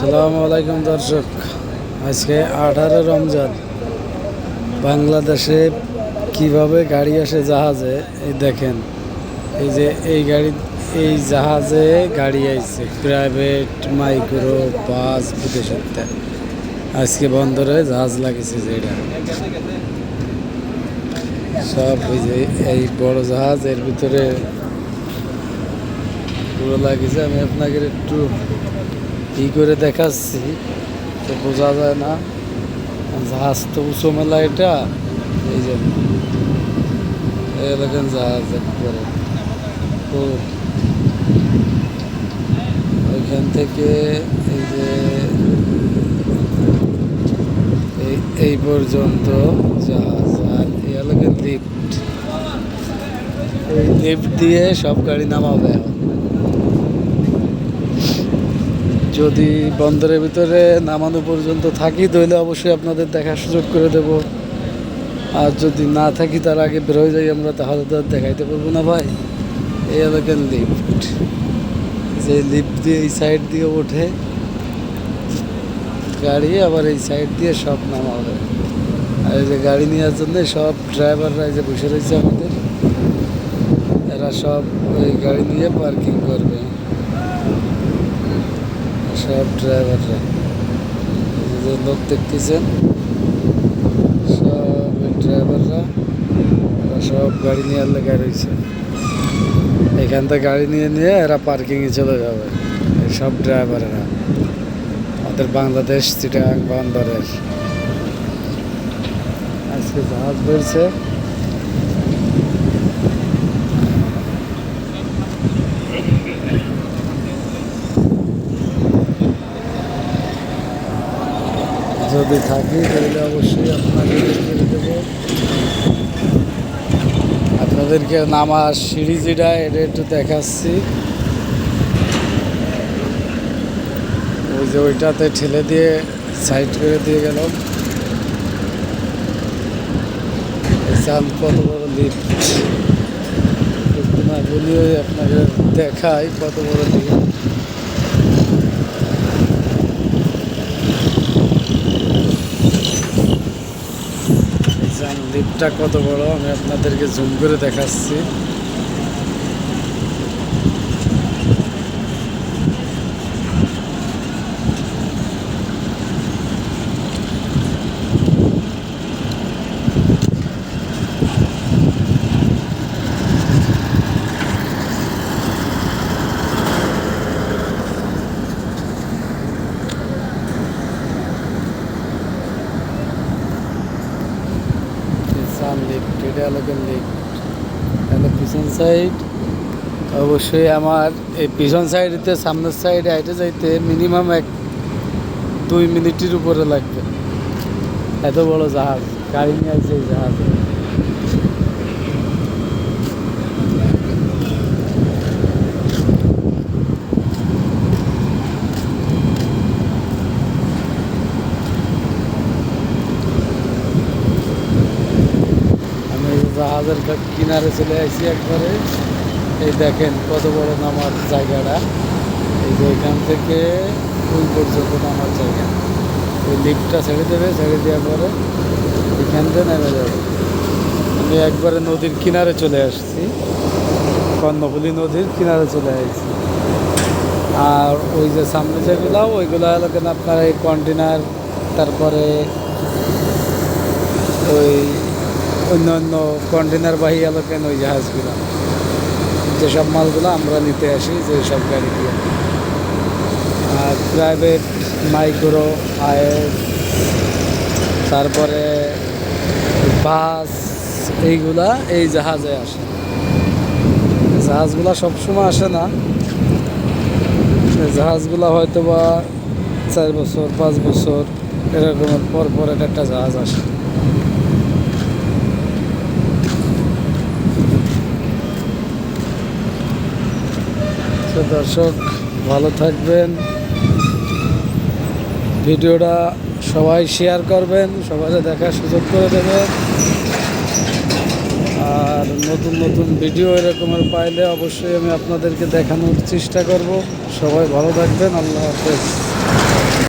সালামু আলাইকুম দর্শক। আজকে আঠারো রমজান। বাংলাদেশে কীভাবে গাড়ি আসে জাহাজে, এই দেখেন। এই যে এই গাড়ি, এই জাহাজে গাড়ি আইছে। প্রাইভেট, মাইক্রো, বাস, বিদেশের থেকে। আজকে বন্দরে জাহাজ লাগিয়েছে যেটা সব ওই যে এই বড় জাহাজ, এর ভিতরে পুরো লাগিয়েছে আমি আপনাকে একটু ই করে দেখাচ্ছি, তো বোঝা যায় না। জাহাজ তো উঁচু মেলা এটা। এই যে দেখেন জাহাজ একবারে। তো ওইখান থেকে এই যে, এই পর্যন্ত জাহাজ। আর এই এলাকার লিফট এই লিফট দিয়ে সব গাড়ি নামাবে যদি বন্দরের ভিতরে নামানো পর্যন্ত থাকি, তাহলে অবশ্যই আপনাদের দেখার সুযোগ করে দেব। আর যদি না থাকি, তার আগে বেরোয় যাই আমরা, তাহলে তো আর দেখাইতে পারব না ভাই। এই এলাকার লিফট যে লিফট দিয়ে এই সাইড দিয়ে ওঠে। গাড়ি আবার এই সাইড দিয়ে সব নামা হবে। আর এই যে গাড়ি নেওয়ার জন্য সব ড্রাইভাররা এই যে বসে রয়েছে আমাদের। এরা সব ওই গাড়ি নিয়ে পার্কিং করবে। সব ড্রাইভাররা যে লোক দেখতেছেন, সব ড্রাইভাররা সব গাড়ি নিয়ে লেগে রয়েছে এখান থেকে গাড়ি নিয়ে নিয়ে এরা পার্কিংয়ে চলে যাবে সব ড্রাইভাররা আমাদের বাংলাদেশ চিটাগাং বন্দরের। আজকে জাহাজ বেরছে। যদি থাকি, তাহলে অবশ্যই আপনাকে আপনাদেরকে নামার সিঁড়ি এটা একটু দেখাচ্ছি। ওই যে ওইটাতে ঠেলে দিয়ে সাইড করে দিয়ে গেল কত বড় লিফট না বলি আপনাকে দেখায় কত বড় লিফট লিফটটা কত বড়? আমি আপনাদেরকে জুম করে দেখাচ্ছি। এলাকার লিফট তাহলে পিছন সাইড অবশ্যই আমার এই পিছন সাইডেতে সামনের সাইডে হাইটে যাইতে মিনিমাম এক দুই মিনিটের উপরে লাগবে। এত বড় জাহাজ, গাড়ি নিয়ে আছে এই জাহাজে আমি এই জাহাজের কিনারে চলে আসি একবারে। এই দেখেন কত বড় নামার জায়গাটা। এই যে এখান থেকে ওই পর্যন্ত নামার জায়গা। ওই লিফটটা ছেড়ে দেবে, ছেড়ে দেওয়ার পরে এখান থেকে নেমে যাবে। আমি একবারে নদীর কিনারে চলে আসছি। কর্ণফুলী নদীর কিনারে চলে আসছি আর ওই যে সামনে যেগুলো, ওইগুলো হলো কেন আপনার এই কন্টেনার তারপরে ওই অন্য অন্য কন্টেনার বাহী এলাকায় ওই জাহাজগুলো। যেসব মালগুলো আমরা নিতে আসি, যে সব গাড়িগুলো। আর প্রাইভেট মাইক্রো আয়েস তারপরে বাস, এইগুলা এই জাহাজে আসে। জাহাজগুলা সবসময় আসে না। জাহাজগুলা হয়তো বা চার বছর, পাঁচ বছর, এরকমের পর পর এক একটা জাহাজ আসে। তো দর্শক, ভালো থাকবেন। ভিডিওটা সবাই শেয়ার করবেন সবাই দেখার সুযোগ করে দেবেন। আর নতুন নতুন ভিডিও এরকমের পাইলে অবশ্যই আমি আপনাদেরকে দেখানোর চেষ্টা করব। সবাই ভালো থাকবেন, আল্লাহ হাফেজ।